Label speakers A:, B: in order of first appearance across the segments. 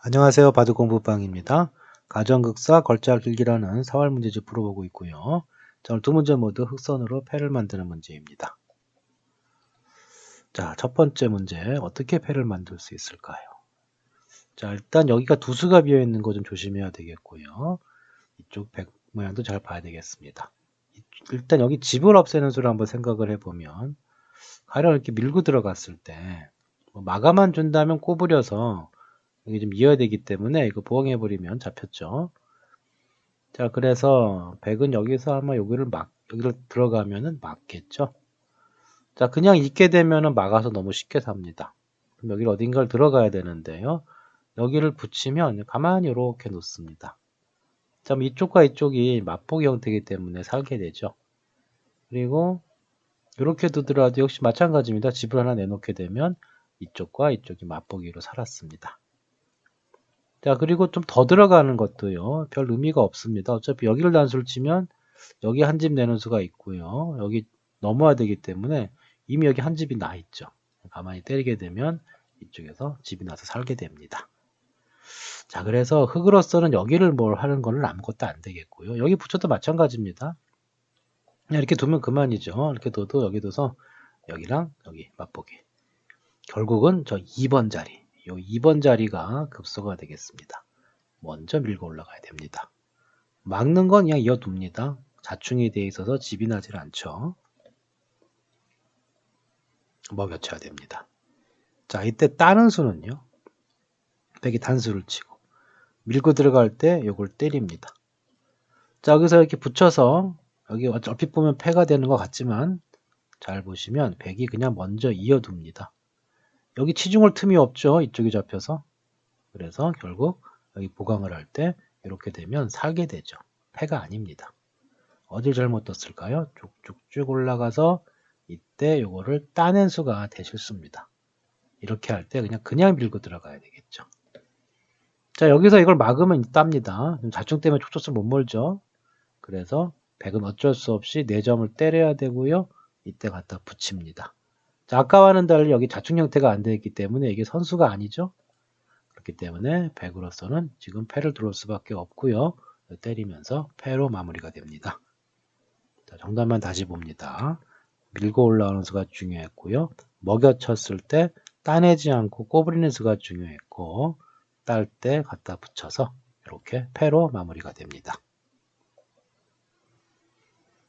A: 안녕하세요. 바둑공부방입니다. 가정극사 걸자 길기라는 사활 문제집 풀어보고 있고요. 자, 오늘 두 문제 모두 흑선으로 패를 만드는 문제입니다. 자, 첫 번째 문제 어떻게 패를 만들 수 있을까요? 자, 일단 여기가 두 수가 비어 있는 거 좀 조심해야 되겠고요. 이쪽 백 모양도 잘 봐야 되겠습니다. 일단 여기 집을 없애는 수를 한번 생각을 해보면 가령 이렇게 밀고 들어갔을 때 뭐 마감만 준다면 꼬부려서 여기 좀 이어야 되기 때문에 이거 부엉해버리면 잡혔죠. 자, 그래서 100은 여기서 아마 여기를 막, 여기를 들어가면은 막겠죠. 자, 그냥 있게 되면은 막아서 너무 쉽게 삽니다. 그럼 여기를 어딘가를 들어가야 되는데요. 여기를 붙이면 가만히 이렇게 놓습니다. 자, 이쪽과 이쪽이 맞보기 형태이기 때문에 살게 되죠. 그리고 이렇게 두더라도 역시 마찬가지입니다. 집을 하나 내놓게 되면 이쪽과 이쪽이 맞보기로 살았습니다. 자, 그리고 좀 더 들어가는 것도요. 별 의미가 없습니다. 어차피 여기를 단수를 치면 여기 한 집 내는 수가 있고요. 여기 넘어야 되기 때문에 이미 여기 한 집이 나 있죠. 가만히 때리게 되면 이쪽에서 집이 나서 살게 됩니다. 자, 그래서 흙으로서는 여기를 뭘 하는 거는 아무것도 안 되겠고요. 여기 붙여도 마찬가지입니다. 그냥 이렇게 두면 그만이죠. 이렇게 둬도 여기 둬서 여기랑 여기 맛보기. 결국은 저 2번 자리, 요 2번 자리가 급소가 되겠습니다. 먼저 밀고 올라가야 됩니다. 막는 건 그냥 이어둡니다. 자충이 되어 있어서 집이 나질 않죠. 먹여쳐야 됩니다. 자, 이때 따는 수는요. 백이 단수를 치고 밀고 들어갈 때 요걸 때립니다. 자, 여기서 이렇게 붙여서 여기 얼핏 보면 패가 되는 것 같지만 잘 보시면 백이 그냥 먼저 이어둡니다. 여기 치중할 틈이 없죠. 이쪽이 잡혀서. 그래서 결국 여기 보강을 할 때 이렇게 되면 살게 되죠. 패가 아닙니다. 어딜 잘못 뒀을까요? 쭉쭉쭉 올라가서 이때 요거를 따낸 수가 대실수입니다. 이렇게 할 때 그냥 그냥 밀고 들어가야 되겠죠. 자 여기서 이걸 막으면 따입니다. 자충 때문에 촉촉을 못 몰죠. 그래서 100은 어쩔 수 없이 4점을 때려야 되고요. 이때 갖다 붙입니다. 자, 아까와는 달리 여기 자충 형태가 안 되어 있기 때문에 이게 선수가 아니죠. 그렇기 때문에 100으로서는 지금 패를 들어올 수밖에 없고요. 때리면서 패로 마무리가 됩니다. 자, 정답만 다시 봅니다. 밀고 올라오는 수가 중요했고요. 먹여쳤을 때 따내지 않고 꼬부리는 수가 중요했고 딸 때 갖다 붙여서 이렇게 패로 마무리가 됩니다.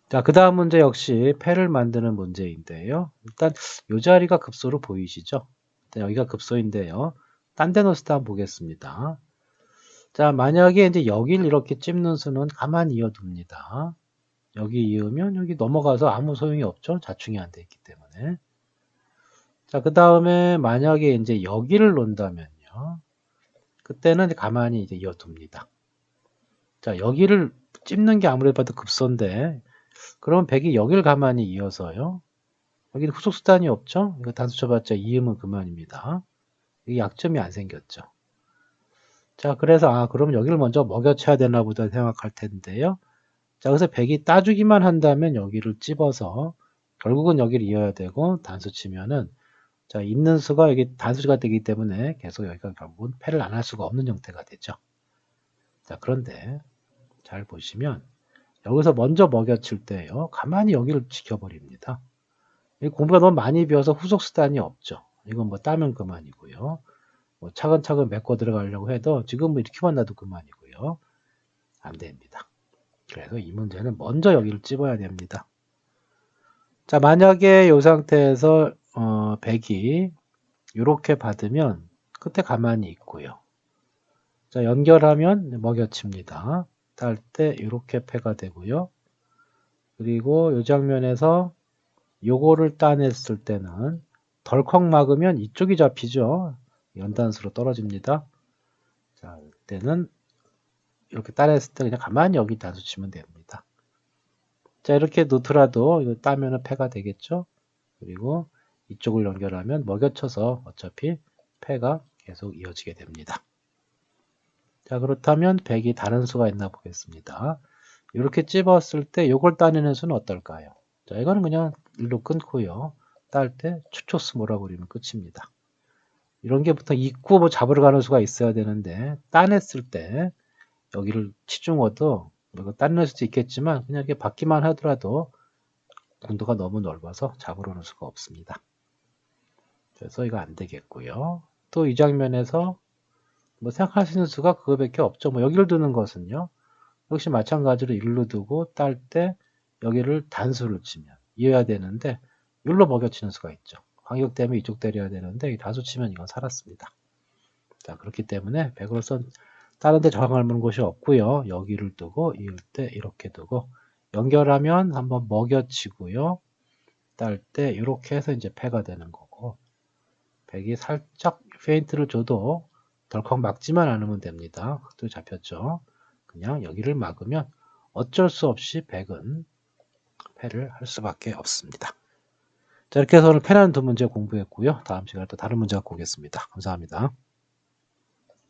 A: 자, 그 다음 문제 역시 패를 만드는 문제인데요. 일단 이 자리가 급소로 보이시죠? 여기가 급소인데요. 딴 데 놓을 때 한번 보겠습니다. 자, 만약에 이제 여기를 이렇게 찝는 수는 가만히 이어둡니다. 여기 이으면 여기 넘어가서 아무 소용이 없죠. 자충이 안 돼 있기 때문에. 자, 그 다음에 만약에 이제 여기를 놓는다면요. 그때는 가만히 이제 이어둡니다. 자, 여기를 찝는 게 아무래도 급소인데 그럼 100이 여길 가만히 이어서요. 여기는 후속 수단이 없죠? 이거 단수 쳐봤자 이음은 그만입니다. 이 약점이 안 생겼죠. 자, 그래서 아, 그럼 여기를 먼저 먹여쳐야 되나 보다 생각할 텐데요. 자, 그래서 100이 따주기만 한다면 여기를 찝어서 결국은 여기를 이어야 되고 단수 치면은 자, 있는 수가 여기 단수가 되기 때문에 계속 여기가 결국은 패를 안 할 수가 없는 형태가 되죠. 자, 그런데 잘 보시면 여기서 먼저 먹여칠 때요. 가만히 여기를 지켜버립니다. 공부가 너무 많이 비어서 후속 수단이 없죠. 이건 뭐 따면 그만이고요. 뭐 차근차근 메꿔 들어가려고 해도 지금 뭐 이렇게만 놔도 그만이고요. 안 됩니다. 그래서 이 문제는 먼저 여기를 찝어야 됩니다. 자, 만약에 이 상태에서 어, 100이 이렇게 받으면 끝에 가만히 있고요. 자, 연결하면 먹여칩니다. 딸때 이렇게 패가 되고요. 그리고 이 장면에서 요거를 따냈을 때는 덜컥 막으면 이쪽이 잡히죠. 연단수로 떨어집니다. 자, 이때는 이렇게 따냈을 때 그냥 가만히 여기 단수 치면 됩니다. 자, 이렇게 놓더라도 이거 따면은 패가 되겠죠. 그리고 이쪽을 연결하면 먹여쳐서 어차피 패가 계속 이어지게 됩니다. 자 그렇다면 100이 다른 수가 있나 보겠습니다. 이렇게 찝었을 때 이걸 따내는 수는 어떨까요? 자 이거는 그냥 일로 끊고요. 딸 때 추초스 몰아버리면 끝입니다. 이런 게 보통 입구 뭐 잡으러 가는 수가 있어야 되는데 따냈을 때 여기를 치중어도 뭐 이거 따낼 수도 있겠지만 그냥 이렇게 받기만 하더라도 공도가 너무 넓어서 잡으러 오는 수가 없습니다. 그래서 이거 안 되겠고요. 또 이 장면에서 뭐 생각하시는 수가 그거밖에 없죠. 뭐 여기를 두는 것은요. 역시 마찬가지로 일로 두고 딸 때 여기를 단수를 치면 이어야 되는데 일로 먹여치는 수가 있죠. 간격 때문에 이쪽 때려야 되는데 이 다수 치면 이건 살았습니다. 자 그렇기 때문에 100으로선 다른 데 저항할 만한 곳이 없고요. 여기를 두고 이을 때 이렇게 두고 연결하면 한번 먹여치고요. 딸 때 이렇게 해서 이제 패가 되는 거고 100이 살짝 페인트를 줘도 덜컥 막지만 않으면 됩니다. 또 잡혔죠. 그냥 여기를 막으면 어쩔 수 없이 100은 패를 할 수밖에 없습니다. 자 이렇게 해서 오늘 패라는 두 문제 공부했고요. 다음 시간에 또 다른 문제 갖고 오겠습니다. 감사합니다.